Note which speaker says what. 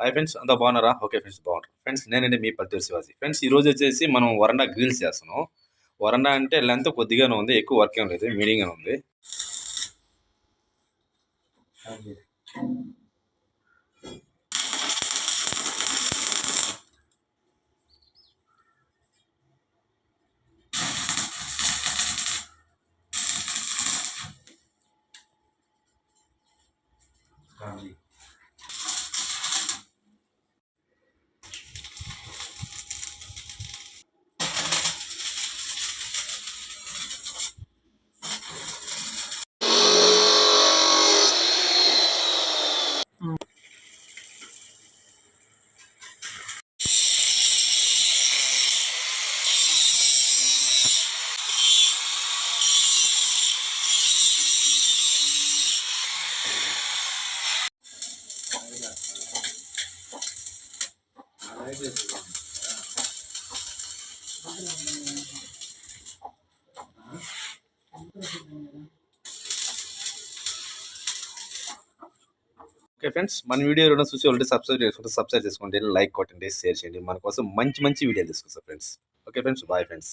Speaker 1: Hi friends అంతా బాగున్నారా? Okay friends బాగుంటారు. ఫ్రెండ్స్ నేనండి మీ పల్తూరు శివాజీ. ఫ్రెండ్స్ ఈ రోజు వచ్చేసి మనం వరండా గ్రిల్స్ చేస్తున్నాం. వరండా అంటే లెంత్ కొద్దిగానే ఉంది ఎక్కువ వర్క్ ఏం లేదు మీడియంగానే ఉంది. ఓకే ఫ్రెండ్స్ మన వీడియో ఎవరైనా చూసి ఆల్రెడీ సబ్స్క్రైబ్ చేసుకుంటే సబ్స్క్రైబ్ చేసుకోండి లైక్ కొట్టండి షేర్ చేయండి. మన కోసం మంచి మంచి వీడియోలు తీసుకొస్తాం friends. Okay friends bye friends